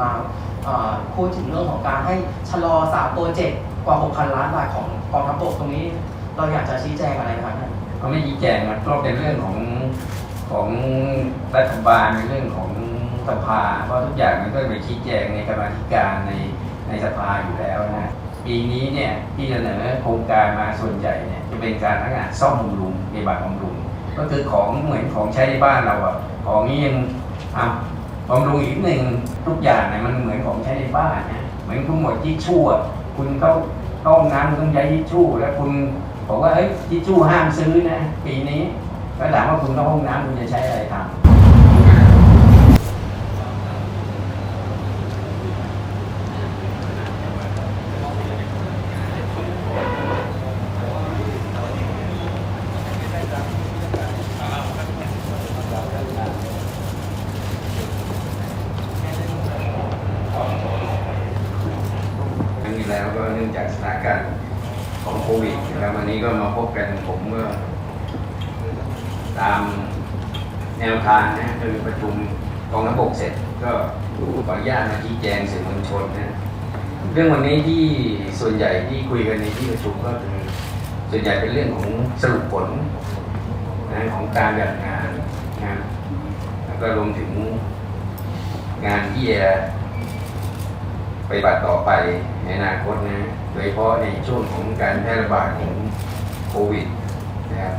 มาพูดถึงเรื่องของการให้ชะลอสามโปรเจกต์กว่า 6,000 ล้านบาทของกองทัพบกตรงนี้ เราอยากจะชี้แจงอะไรครับท่านก็ไม่ชี้แจงนะก็เป็นเรื่องของของรัฐบาลในเรื่องของสภาเพราะทุกอย่างมันก็ไปชี้แจงในกรรมธิการในในสภาอยู่แล้วนะปีนี้เนี่ยที่เสนอโครงการมาส่วนใหญ่เนี่ยจะเป็นการทักงานซ่อมบำรุงในบัตรบำรุงก็คือของเหมือนของใช้ในบ้านเราอะของนี้ยังอะ บำรุงอีกหนึ่งทุกอย่างเนี่ยมันเหมือนของใช้ในบ้านนะเหมือนทุกหมดที่ชั่วคุณต้องต้องน้ำต้องใช้ทิชชู่แล้วคุณบอกว่าเอ้ยทิชชู่ห้ามซื้อนะปีนี้แล้วถามว่าคุณต้องห้องน้ำคุณจะใช้อะไรทำ ครั้งที่แล้วก็เนื่องจากสถานการณ์ของโควิดนะ ครับวันนี้ก็มาพบกันผมก็ตามแนวทางนะคือประชุมกองทัพบกเสร็จ ก็ขออนุญาตมาชี้แจงสื่อมวลชนนะเรื่องวันนี้ที่ส่วนใหญ่ที่คุยกันในที่ประชุมก็คือส่วนใหญ่เป็นเรื่องของสรุปผลนะของการจัดงานนะแล้วก็รวมถึงงานที่จะไปฏิบัติต่อไป ในอนาคตนะโดยเฉพาะในช่วงของการแพร่ระบาดของโควิดนะครับ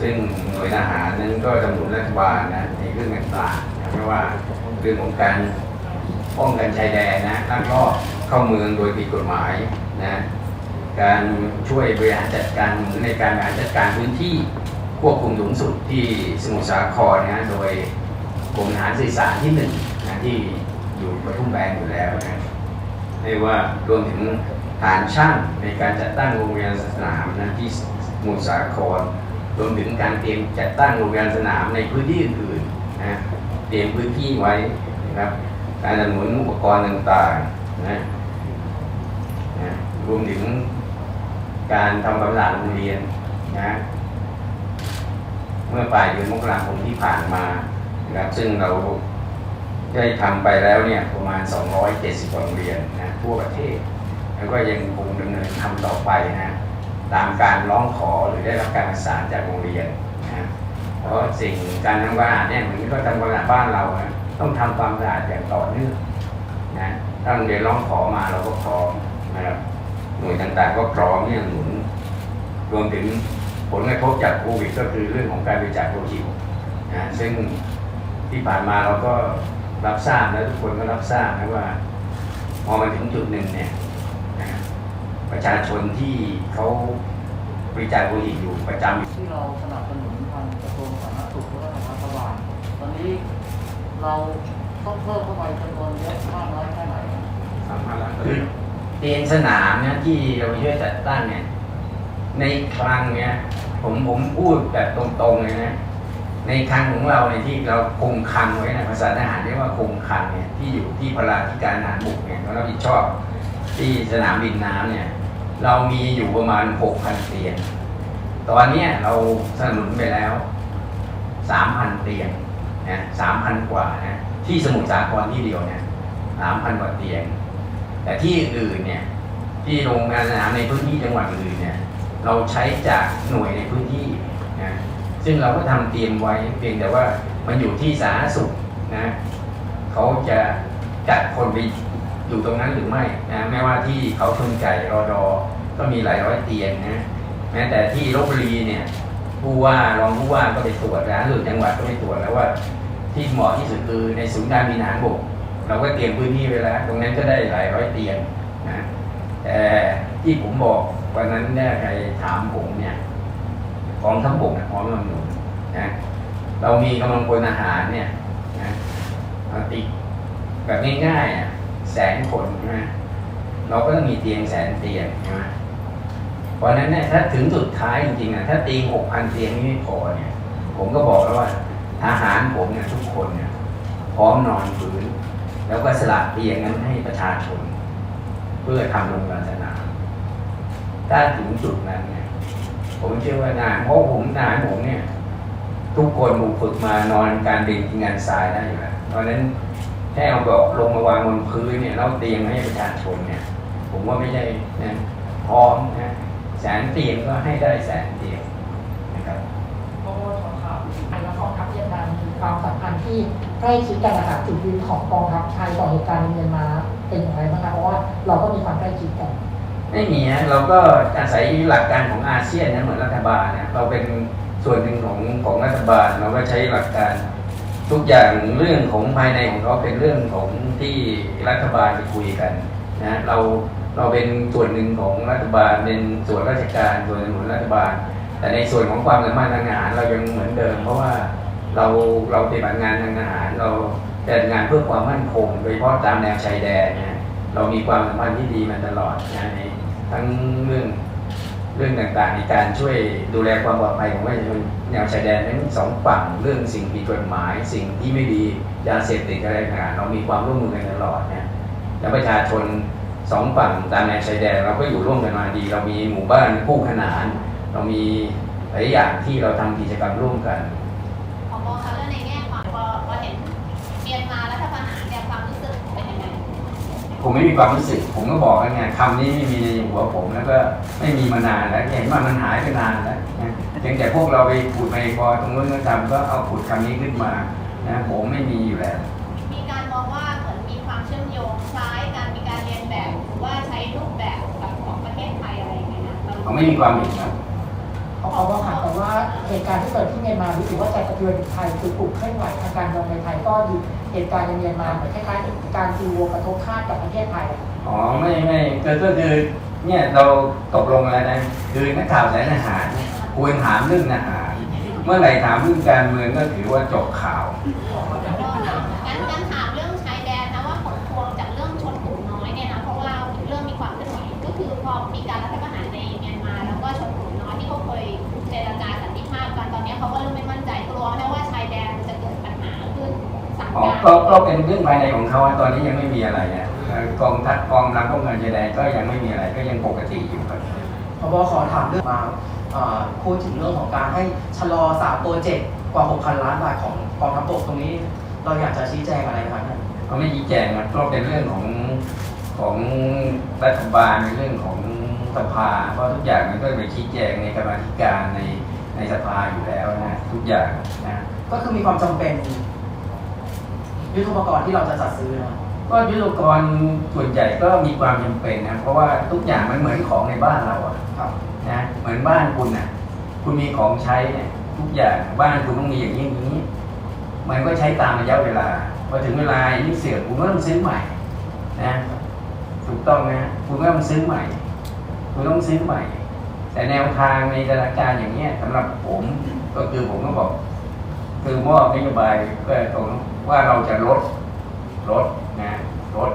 ซึ่งหน่วยทหารนั้นก็ดำนุนรัฐบาลนะในเรื่องต่างๆไม่ว่าเรื่องของการป้องกันชายแดนนะลักลอบเข้าเมืองโดยผิดกฎหมายนะการช่วยบริหารจัดการในการบริหารจัดการพื้นที่ควบคุมสูงสุดที่สมุทรสาครนะโดยกรมทหารสื่อสารที่หนึ่งนะที่อยู่ประทุมแบนอยู่แล้วนะ เรียกว่ารวมถึงฐานช่างในการจัดตั้งโรงเรียนสนามนะที่มุสาครรวมถึงการเตรียมจัดตั้งโรงเรียนสนามในพื้นที่อื่นๆนะเตรียมพื้นที่ไว้นะครับการสนับสนุนอุปกรณ์ต่างๆนะนะรวมถึงการทำความสะอาดโรงเรียนนะเมื่อปลายเดือนมกราคมที่ผ่านมานะครับซึ่งเรา ได้ทำไปแล้วเนี่ยประมาณ 270 โรงเรียนนะทั่วประเทศ แล้วก็ยังคงดำเนินทำต่อไปนะตามการร้องขอหรือได้รับการประสานจากโรงเรียนนะเพราะสิ่งการทำความสะอาดเนี่ยเหมือนก็ทำความสะอาดบ้านเรานะต้องทำความสะอาดอย่างต่อเนื่องนะถ้าโรงเรียนร้องขอมาเราก็พร้อมนะครับหน่วยต่างๆก็พร้อมที่จะหนุนรวมถึงผลกระทบจากโควิดก็คือเรื่องของการบริจาคโลหิตนะซึ่งที่ผ่านมาเราก็ รับทราบและทุกคนก็รับทราบนะว่าพอมาถึงจุดหนึ่งเนี่ยนะประชาชนที่เขาบริจาคโลหิตอยู่ประจำที่เราสนับสนุนทางกระทรวงสาธารณสุขและทางรัฐบาลตอนนี้เราต้องเพิ่มเข้าไปจำนวนเยอะมากน้อยแค่ไหนคือเตียงสนามเนี่ยที่เราช่วยจัดตั้งเนี่ยในคลังเนี่ยผมผมพูดแบบตรงๆเลยนะ ในคลังของเราเนี่ยที่เราคงคลังไว้นะภาษาทหารเรียกว่าคงคลังเนี่ยที่อยู่ที่พลาธิการทหารบกเนี่ยเรารับผิดชอบที่สนามบินน้ำเนี่ยเรามีอยู่ประมาณ 6,000 เตียง ตอนเนี้ยเราสนับสนุนไปแล้ว 3,000 เตียงนะ3,000 กว่านะที่สมุทรสาครที่เดียวเนี่ย3,000 กว่าเตียง แต่ที่อื่นเนี่ยที่โรงงานสนามในพื้นที่จังหวัดอื่นเนี่ยเราใช้จากหน่วยในพื้นที่ ซึ่งเราก็ทำเตรียมไว้เพียงแต่ว่ามันอยู่ที่สาธารณสุขนะเขาจะจัดคนไปอยู่ตรงนั้นหรือไม่นะแม้ว่าที่เขาชนไก่รอดอก็มีหลายร้อยเตียงนะแม้แต่ที่ลบบุรีเนี่ยผู้ว่ารองผู้ว่าก็ไปตรวจแล้วหรือจังหวัดก็ไปตรวจแล้วว่า ที่เหมาะที่สุดคือในศูนย์การบินหารบกเราก็เตรียมพื้นที่ไว้แล้วตรงนั้นก็ได้หลายร้อยเตียงนะแต่ที่ผมบอกวันนั้นเนี่ยใครถามผมเนี่ย กองทัพบกนะพร้อมลำหนุนนะเรามีกำลังพลอาหารเนี่ยนะติดแบบง่ายๆอะแสนคนใช่ไหมเราก็ต้องมีเตียงแสนเตียงใช่ไหมเพราะนั้นเนี่ยถ้าถึงสุดท้ายจริงๆอะถ้าตีหกพันเตียงนี่ไม่พอเนี่ยผมก็บอกแล้วว่าทหารผมเนี่ยทุกคนเนี่ยพร้อมนอนพื้น แล้วก็สละเตียงนั้นให้ประชาชน เพื่อทำโรงพยาบาลสนามถ้าถึงจุดนั้นเนี่ย ผมเชื่อว่านานเพราะผมนานผมเนี่ย ทุกคนถูกฝึกมานอนการดินงานทรายได้อยู่แล้วเพราะนั้นแค่เอาเบาะลงมาวางบนพื้นเนี่ยแล้วเตียงให้ประชาชนเนี่ย ผมว่าไม่ใช่นะพร้อมนะแสนเตียงก็ให้ได้แสนเตียงนะครับโอ้ขอครับอันละกองทัพเวียดนามมีความสัมพันธ์ที่ใกล้ชิดกันนะคะจุดยืนของกองทัพไทยต่อเหตุการณ์ในเมียนมาเป็นอย่างไรบ้างคะเพราะว่าเราก็มีความใกล้ชิดกัน ไม่มีฮะเราก็อาศัยหลักการของอาเซียนนะเหมือนรัฐบาลนะเราเป็นส่วนหนึ่งของของรัฐบาลเราก็ใช้หลักการทุกอย่างเรื่องของภายในของเขาเป็นเรื่องของที่รัฐบาลไปคุยกันนะเราเราเป็นส่วนหนึ่งของรัฐบาลเป็นส่วนราชการส่วนหนึ่งรัฐบาล แต่ในส่วนของความสัมพันธ์ทางอาหารเรายังเหมือนเดิม เพราะว่าเราเราปฏิบัติงานทางอาหาร เราปฏิบัติงานเพื่อความมั่นคงโดยเฉพาะตามแนวชายแดนนะเรามีความสัมพันธ์ที่ดีมาตลอดนะใน ทั้งเรื่องเรื่องต่างๆในการช่วยดูแลความปลอดภัยของประชาชนแนวชายแดนทั้งสองฝั่งเรื่องสิ่งผิดกฎหมาย สิ่งที่ไม่ดียาเสพติดอะไรต่างๆเรามีความร่วมมือกันตลอดนะแล้วประชาชนสองฝั่งตามแนวชายแดนเราก็อยู่ร่วมกันมาดี เรามีหมู่บ้านคู่ขนาน เรามีหลายอย่างที่เราทำกิจกรรมร่วมกัน ผมไม่มีความรู้สึก ผมก็บอกแล้วไงคำนี้ไม่มีในหัวผมแล้วก็ไม่มีมานานแล้วเห็นว่ามันหายไปนานแล้วนะเพียงแต่พวกเราไปพูดไปพอตรงนู้นก็ทำก็เอาพูดคำนี้ขึ้นมานะผมไม่มีอยู่แล้ว มีการมองว่าเหมือนมีความเชื่อมโยงคล้ายกันมีการเรียนแบบหรือว่าใช้รูปแบบแบบของประเทศไทยอะไรอย่างเงี้ยนะเราเขาไม่มีความเห็นครับ เขาเขาบอกค่ะแต่ว่าเหตุการณ์ที่เกิดที่เมียนมารู้สึกว่าจะกระเทือนไทยคือกลุ่มเคลื่อนไหวทางการเมืองในไทยก็ดูเหตุการณ์ในเมียนมาเหมือนคล้ายๆการตีวงกระทบคาดกับประเทศไทยอ๋อไม่ไม่ก็ก็คือเนี่ยเราตกลงแล้วนะคือนักข่าวสายอาหารเนี่ยควรถามเรื่องอาหาร เมื่อไหร่ถามเรื่องการเมืองก็ถือว่าจบข่าว อ๋อการก็ก็เป็นเรื่องภายในของเขาตอนนี้ยังไม่มีอะไรนะเอ่อกองทัพกองรำป้องกันชายแดนก็ยังไม่มีอะไรก็ยังปกติอยู่ครับพบขอถามเรื่องมาเอ่อพูดถึงเรื่องของการให้ชะลอสามโปรเจกต์กว่า 6,000 ล้านบาทของกองทัพบกตรงนี้ เราอยากจะชี้แจงอะไรไหมครับท่านเขาไม่ชี้แจงมันก็เป็นเรื่องของของรัฐบาลในเรื่องของสภาเพราะทุกอย่างมันก็ไปชี้แจงในกรรมาธิการในในสภาอยู่แล้วนะทุกอย่างนะก็คือมีความจำเป็น ยุทธุปกรณ์ที่เราจะจัดซื้อนะครับก็ยุทธกรส่วนใหญ่ก็มีความจำเป็นนะเพราะว่าทุกอย่างมันเหมือนของในบ้านเราอะครับนะเหมือนบ้านคุณน่ะคุณมีของใช้เนี่ยทุกอย่างบ้านคุณต้องมีอย่างนี้อย่างนี้ มันก็ใช้ตามระยะเวลาพอถึงเวลายิ่งเสื่อมคุณก็ต้องซื้อใหม่นะถูกต้องนะคุณก็ต้องซื้อใหม่ คุณต้องซื้อใหม่ แต่แนวทางในสถานการณ์อย่างเนี้ยสำหรับผมก็คือผมก็บอก คือมอบนโยบายก็ตรง ว่าเราจะลดลดนะลด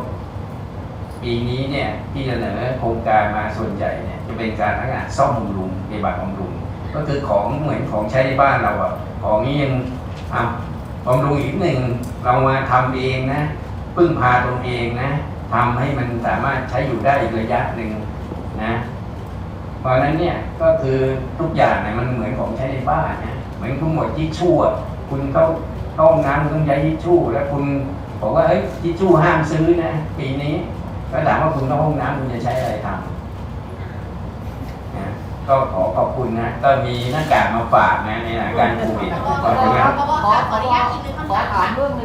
ปีนี้เนี่ยที่เสนอโครงการมาส่วนใหญ่เนี่ยจะเป็นการทักงานซ่อมบำรุงในบัตรบำรุง ก็คือของเหมือนของใช้ในบ้านเราอะของนี้ยังทำบำรุงอีกหนึ่งเรามาทำเองนะพึ่งพาตนเองนะทำให้มันสามารถใช้อยู่ได้อีกระยะหนึ่งนะเพราะฉะนั้นเนี่ยก็คือทุกอย่างเนี่ยมันเหมือนของใช้ในบ้านนะเหมือนคุณหมดที่ชั่ว คุณเข้า เข้าห้องน้ำคุณต้องใช้ทิชชู่ แล้วคุณบอกว่าเฮ้ยทิชชู่ห้ามซื้อนะปีนี้ก็ถามว่าคุณเข้าห้องน้ำคุณจะใช้อะไรทำนะก็ขอขอบคุณนะก็มีหน้ากากมาฝากนะในสถานการณ์โควิดขขอบคุณครับอขออนุญาตอีกหนึ่งคำขอถามถาม เรื่องหนึ่ง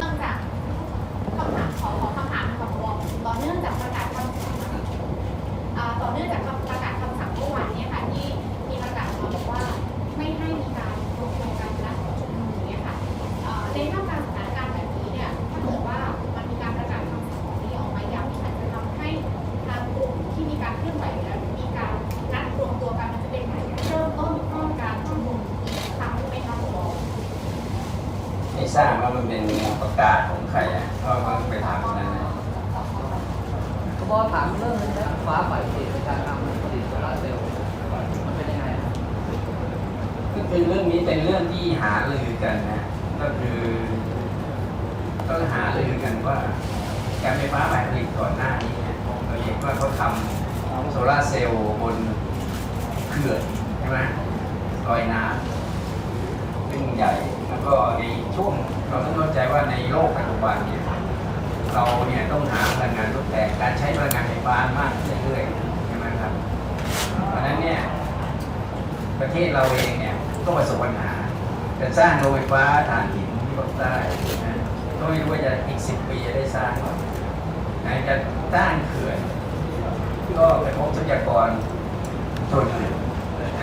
ถามเรื่องฟ้าใหม่เสียการทำผลิตโซลาร์เซลล์มันเป็นยังไงครับก็คือเรื่องนี้เป็นเรื่องที่หารือกันนะ ก็คือต้องหารือกันว่า การไฟฟ้าฝ่ายผลิตก่อนหน้านี้เนี่ยเราเห็นว่าเขาทำโซลาร์เซลล์บนเขื่อนใช่ไหมลอยน้ำซึ่งใหญ่แล้วก็ในช่วงเราต้องเข้าใจว่าในโลกปัจจุบันเนี่ย เราเนี่ยต้องหาพลังงานทดแทนการใช้พลังงานไฟฟ้ามากขึ้นเรื่อยๆใช่ไหมครับเพราะฉะนั้นเนี่ยประเทศเราเองเนี่ยก็ประสบปัญหาจะสร้างโรงไฟฟ้าถ่านหินที่ภาคใต้นะก็ไม่รู้ว่าจะอีกสิบปีจะได้สร้างหรือเปล่านะจะสร้างเขื่อนก็กระทบทรัพยากรส่วนอื่น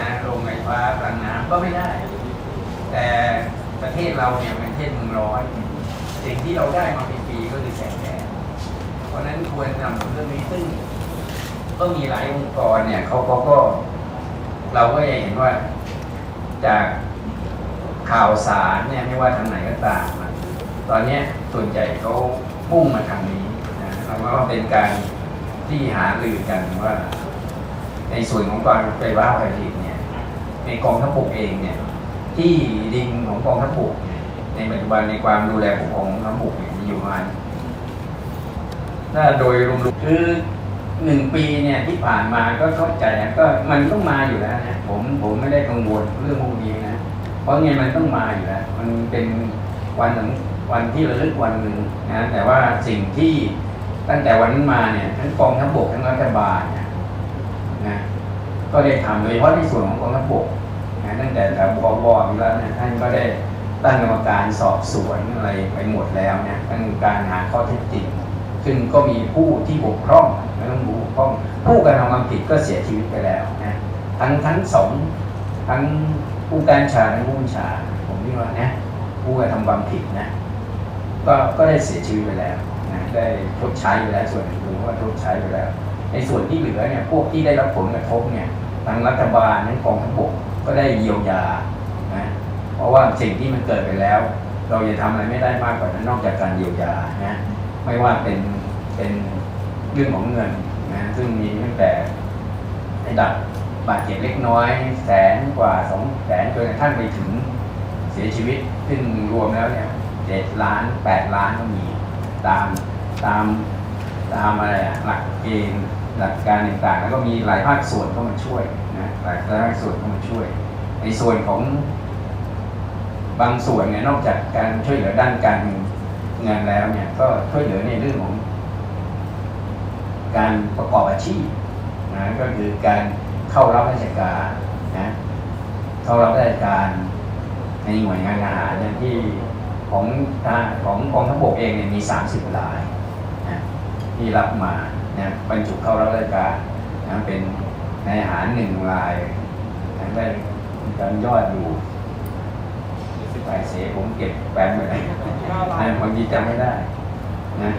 นะโรงไฟฟ้าพลังน้ำก็ไม่ได้ แต่ประเทศเราเนี่ยเป็นประเทศเมืองร้อน สิ่งที่เราได้มาเป็นปีก็คือแสงแดดเพราะนั้นควรนำเรื่องนี้ซึ่งก็มีหลายองค์กรเนี่ยเขาเขาก็ เราก็จะเห็นว่าจากข่าวสารเนี่ยไม่ว่าทางไหนก็ตามตอนนี้ส่วนใหญ่เขามุ่งมาทางนี้นะแล้วก็เป็นการที่หารือกันว่า ในส่วนของการไฟฟ้าผลิตเนี่ย ในกองทัพบกเองเนี่ย ที่ดินของกองทัพบกเนี่ย ในปัจจุบันในความดูแลของกองทัพบกเนี่ยมีอยู่ประมาณถ้าโดยรวมๆคือหนึ่งปีเนี่ยที่ผ่านมาก็เข้าใจนะก็มันต้องมาอยู่แล้วนะผมผมไม่ได้กังวลเรื่องพวกนี้นะเพราะไงมันต้องมาอยู่แล้ว มันเป็นวันหนึ่งวันที่ระลึกวันหนึ่งนะแต่ว่าสิ่งที่ตั้งแต่วันนั้นมาเนี่ยทั้งกองทัพบกทั้งรัฐบาลเนี่ยนะก็ได้ทำโดยเฉพาะในส่วนของกองทัพบกนะตั้งแต่ทางบวมีแล้วเนี่ยท่านก็ได้ ตั้งกรรมการสอบสวนอะไรไปหมดแล้วเนี่ยตั้งการหาข้อเท็จจริงซึ่งก็มีผู้ที่บกพร่องไม่ต้องบกพร่อง ผู้กระทำความผิดก็เสียชีวิตไปแล้วนะทั้งทั้งสองทั้งผู้การชาทั้งผู้ชา ผมคิดว่านะผู้กระทำความผิดนะก็ก็ได้เสียชีวิตไปแล้วนะได้ชดใช้ไปแล้วส่วนหนึ่งคือว่าชดใช้ไปแล้ว ในส่วนที่เหลือเนี่ยพวกที่ได้รับผลกระทบเนี่ยทางรัฐบาลทั้งกองทัพบกก็ได้เยียวยา เพราะว่าสิ่งที่มันเกิดไปแล้ว เราจะทำอะไรไม่ได้มากกว่านั้นนอกจากการเยียวยานะไม่ว่าเป็นเป็นเรื่องของเงินนะซึ่งมีตั้งแต่ระดับบาดเจ็บเล็กน้อย แสนกว่าสองแสนจนกระทั่งไปถึงเสียชีวิตซึ่งรวมแล้วเนี่ยเจ็ดล้านแปดล้านก็มีตามตามตามอะไรหลักเกณฑ์หลักการต่างๆ แล้วก็มีหลายภาคส่วนเข้ามาช่วยนะหลายภาคส่วนเข้ามาช่วย ในส่วนของ บางส่วนเนี่ยนอกจากการช่วยเหลือด้านการเงินงานแล้วเนี่ยก็ช่วยเหลือในเรื่องของ การประกอบอาชีพนะก็คือการเข้ารับราชการนะเข้ารับราชการในหน่วยงานอาหารเนี่ยที่ของทาของกองทัพบกเองเนี่ยมี 30รายนะที่รับมานะบรรจุเข้ารับราชการนะเป็นนายอาหารหนึ่งรายนะได้การยอดอยู่ รายเสียผมเก็บแฟ้มไว้นะบางทีจำไม่ได้นะ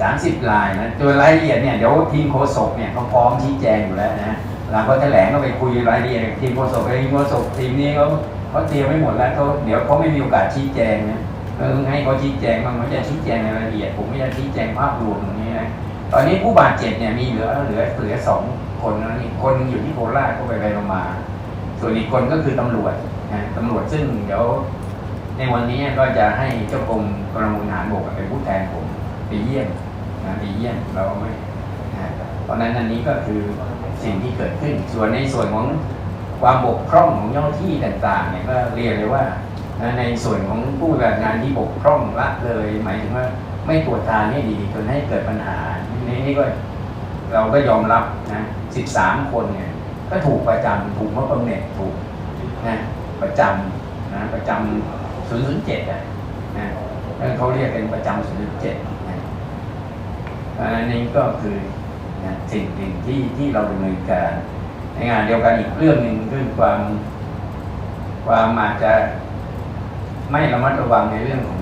สามสิบลายนะตัวรายละเอียดเนี่ยเดี๋ยวทีมโฆษกเนี่ยเขาพร้อมชี้แจงอยู่แล้วนะหลังเขาแถลงก็ไปคุยรายละเอียดกับทีมโฆษกทีมโฆษกทีมนี้เขาเขาเตรียมไม่หมดแล้วเขาเดี๋ยวเขาไม่มีโอกาสชี้แจงนะเออให้เขาชี้แจงบางเขาจะชี้แจงในรายละเอียด ผมไม่จะชี้แจงภาพรวมตรงนี้นะตอนนี้ผู้บาดเจ็บเนี่ยมีเหลือเหลือเหลือสองคนนะนี่คนนึงอยู่ที่โคราชก็ไปไปมา ส่วนอีกคนก็คือตำรวจนะตำรวจซึ่งเดี๋ยว ในวันนี้ก็จะให้เจ้ากรมกรมทหารบกเป็นผู้แทนผมไปเยี่ยมนะไปเยี่ยมเราไม่เพราะนั้นอันนี้ก็คือสิ่งที่เกิดขึ้น ส่วนในส่วนของความบกพร่องของเจ้าที่ต่างๆเนี่ยก็เรียนเลยว่าในส่วนของผู้ปฏิบัติงานที่บกพร่องละเลย หมายถึงว่าไม่ตรวจตาให้ดีจนให้เกิดปัญหานี่นี่ก็เราก็ยอมรับนะ13คนเนี่ยก็ถูกประจำถูกมอบำเหน็จถูกนะประจำนะประจำ007อะนะนั่นเขาเรียกเป็นประจำ007นะอันนี้ก็คือนะสิ่งสิ่งที่ที่เราดำเนินการในงานเดียวกันอีกเรื่องหนึ่งคือความ ความอาจจะไม่ระมัดระวังในเรื่องของ